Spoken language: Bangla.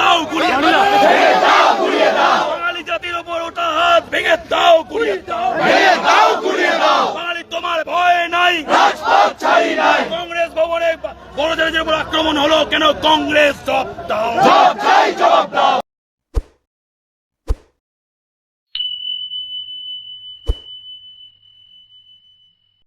ভেঙে দাও গুড়িয়ে দাও। বাঙালি জাতির ওপর ওটা হাত ভেঙে দাও গুড়িয়ে দাও। ভেঙে দাও গুড়িয়ে দাও। বাঙালি তোমার ভয় নাই। রাজপথ ছাড়ি নাই। কংগ্রেস ভবনে বড়দের উপর আক্রমণ হলো কেন? কংগ্রেস জবাব দাও। জবাব দাও।